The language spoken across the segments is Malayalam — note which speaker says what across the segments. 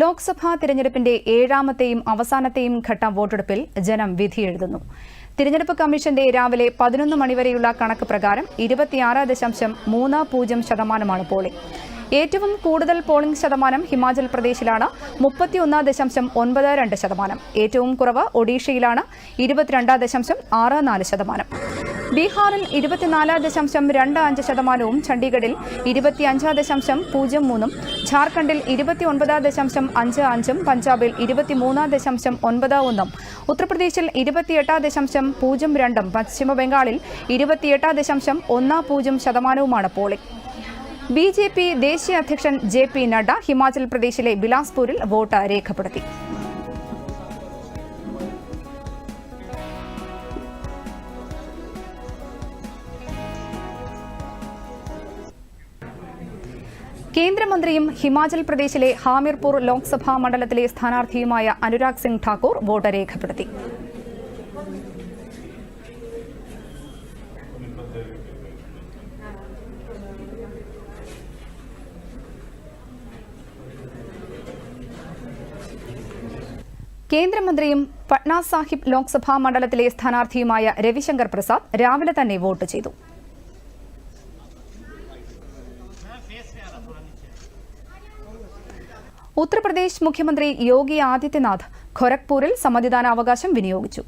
Speaker 1: ലോക്സഭാ തിരഞ്ഞെടുപ്പിന്റെ ഏഴാമത്തെയും അവസാനത്തെയും ഘട്ട വോട്ടെടുപ്പിൽ ജനം വിധിയെഴുതുന്നു. തിരഞ്ഞെടുപ്പ് കമ്മീഷന്റെ രാവിലെ പതിനൊന്ന് മണിവരെയുള്ള കണക്ക് പ്രകാരം ഇരുപത്തിയാറ് ദശാംശം മൂന്ന് പൂജ്യം ശതമാനമാണ് പോളിംഗ്. ഏറ്റവും കൂടുതൽ പോളിംഗ് ശതമാനം ഹിമാചൽ പ്രദേശിലാണ്. മുപ്പത്തിയൊന്ന് ദശാംശം ഒൻപത് രണ്ട് ശതമാനം. ഏറ്റവും കുറവ് ഒഡീഷയിലാണ്. ഇരുപത്തിരണ്ട് ദശാംശം ആറ് നാല് ശതമാനം. ബീഹാറിൽ ഇരുപത്തിനാല് ദശാംശം രണ്ട് അഞ്ച് ശതമാനവും. ചണ്ഡീഗഡിൽ ഇരുപത്തിയഞ്ച് ദശാംശം പൂജ്യം മൂന്നും. ഝാർഖണ്ഡിൽ ഇരുപത്തിയൊൻപത് ദശാംശം അഞ്ച് അഞ്ചും. പഞ്ചാബിൽ ഇരുപത്തിമൂന്ന് ദശാംശം ഒൻപത് ഒന്നും. ഉത്തർപ്രദേശിൽ ഇരുപത്തിയെട്ട് ദശാംശം പൂജ്യം രണ്ടും. പശ്ചിമബംഗാളിൽ ഇരുപത്തിയെട്ട് ദശാംശം ഒന്ന് പൂജ്യം ശതമാനവുമാണ് പോളിംഗ് ബി ജെ പി ദേശീയ അധ്യക്ഷൻ ജെ പി നഡ്ഡ ഹിമാചൽ പ്രദേശിലെ ബിലാസ്പൂരിൽ വോട്ട് രേഖപ്പെടുത്തി. കേന്ദ്രമന്ത്രിയും ഹിമാചൽ പ്രദേശിലെ ഹാമിർപൂർ ലോക്സഭാ മണ്ഡലത്തിലെ സ്ഥാനാർത്ഥിയുമായ അനുരാഗ് സിംഗ് ഠാക്കൂർ വോട്ട് രേഖപ്പെടുത്തി. കേന്ദ്രമന്ത്രിയും പട്ന സാഹിബ് ലോക്സഭാ മണ്ഡലത്തിലെ സ്ഥാനാർത്ഥിയുമായ രവിശങ്കർ പ്രസാദ് രാവിലെ തന്നെ വോട്ട് ചെയ്തു. ഉത്തർപ്രദേശ് മുഖ്യമന്ത്രി യോഗി ആദിത്യനാഥ് ഖൊരഗ്പൂരിൽ സമ്മതിദാനാവകാശം വിനിയോഗിച്ചു.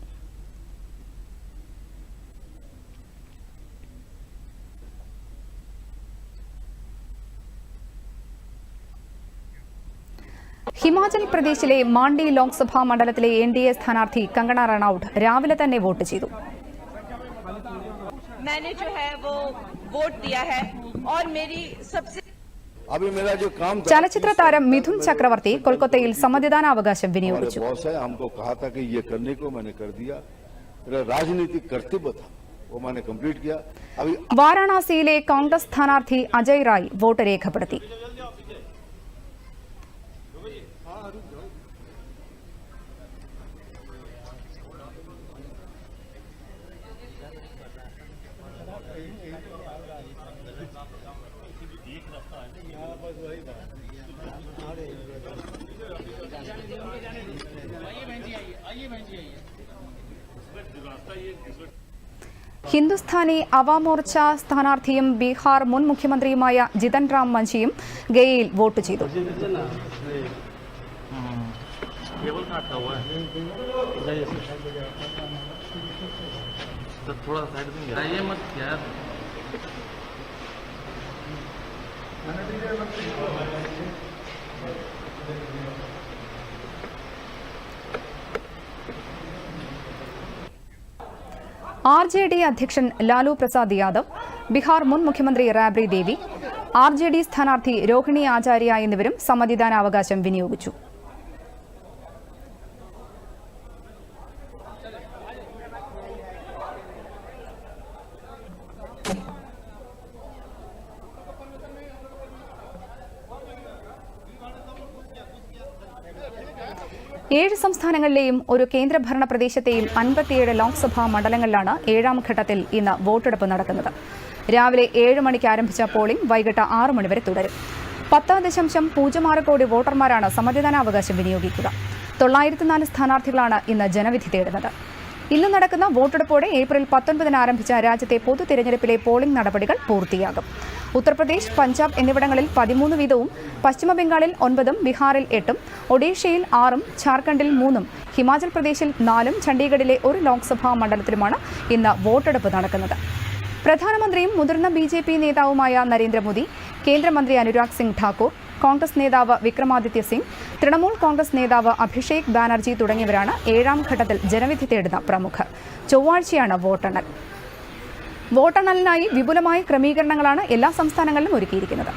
Speaker 1: हिमाचल प्रदेश मांडी लोकसभा मंडल एनडीए स्थाना कंगण रणाउट रे ते वोट
Speaker 2: मैंने जो है वो वोट दिया है और मेरी सबसे
Speaker 3: अभी मेरा जो काम
Speaker 1: चलचित्र तार मिथुन
Speaker 3: चक्रवर्ती
Speaker 1: कोलकाते
Speaker 3: समिदान अवकाश हमको कहा था कि ये करने को मैंने कर दिया। राजनीतिक कर्तव्य था वो मैंने कंप्लीट किया। अभी
Speaker 1: वाराणसी कांग्रेस स्थानार्थी अजय राय वोट रेखपड़ती ഹിന്ദുസ്ഥാനി അവാമോർച്ച സ്ഥാനാർത്ഥിയും ബീഹാർ മുൻ മുഖ്യമന്ത്രിയുമായ ജിതൻ റാം മഞ്ചിയും ഗയയിൽ വോട്ട് ചെയ്തു.
Speaker 4: केबल का अटका हुआ है तो थोड़ा साइड देंगे ये मत यार
Speaker 1: ആർ ജെ ഡി അധ്യക്ഷൻ ലാലു പ്രസാദ് യാദവ് ബീഹാർ മുൻ മുഖ്യമന്ത്രി Rabri Devi R J D സ്ഥാനാർത്ഥി രോഹിണി ആചാര്യ എന്നിവരും സമ്മതിദാനാവകാശം വിനിയോഗിച്ചു ഏഴ് സംസ്ഥാനങ്ങളിലെയും ഒരു കേന്ദ്രഭരണ പ്രദേശത്തെയും അൻപത്തിയേഴ് ലോക്സഭാ മണ്ഡലങ്ങളിലാണ് ഏഴാം ഘട്ടത്തിൽ ഇന്ന് വോട്ടെടുപ്പ് നടക്കുന്നത്. രാവിലെ ഏഴ് മണിക്ക് ആരംഭിച്ച പോളിംഗ് വൈകിട്ട് ആറ് മണിവരെ തുടരും. പത്ത് ദശാംശം പൂജ്യം ആറ് കോടി വോട്ടർമാരാണ് സമ്മതിദാനാവകാശം വിനിയോഗിക്കുക. തൊള്ളായിരത്തി നാല് സ്ഥാനാർത്ഥികളാണ് ഇന്ന് ജനവിധി തേടുന്നത്. ഇന്ന് നടക്കുന്ന വോട്ടെടുപ്പോടെ ഏപ്രിൽ പത്തൊൻപതിന് ആരംഭിച്ച രാജ്യത്തെ പൊതു തിരഞ്ഞെടുപ്പിലെ പോളിംഗ് നടപടികൾ പൂർത്തിയാകും. ഉത്തർപ്രദേശ് പഞ്ചാബ് എന്നിവിടങ്ങളിൽ പതിമൂന്ന് വീതവും പശ്ചിമ പശ്ചിമബംഗാളിൽ ഒൻപതും ബീഹാറിൽ എട്ടും ഒഡീഷയിൽ ആറും ഝാർഖണ്ഡിൽ മൂന്നും ഹിമാചൽ പ്രദേശിൽ നാലും ചണ്ഡീഗഡിലെ ഒരു ലോക്സഭാ മണ്ഡലത്തിലുമാണ് ഇന്ന് വോട്ടെടുപ്പ് നടക്കുന്നത്. പ്രധാനമന്ത്രിയും മുതിർന്ന ബി ജെ പി നേതാവുമായ നരേന്ദ്രമോദി കേന്ദ്രമന്ത്രി അനുരാഗ് സിംഗ് ഠാക്കൂർ കോൺഗ്രസ് നേതാവ് വിക്രമാദിത്യ സിംഗ് തൃണമൂൽ കോൺഗ്രസ് നേതാവ് അഭിഷേക് ബാനർജി തുടങ്ങിയവരാണ് ഏഴാം ഘട്ടത്തിൽ ജനവിധി തേടുന്ന പ്രമുഖർ. ചൊവ്വാഴ്ചയാണ് വോട്ടെണ്ണൽ. വോട്ടെണ്ണലിനായി വിപുലമായ ക്രമീകരണങ്ങളാണ് എല്ലാ സംസ്ഥാനങ്ങളിലും ഒരുക്കിയിരിക്കുന്നത്.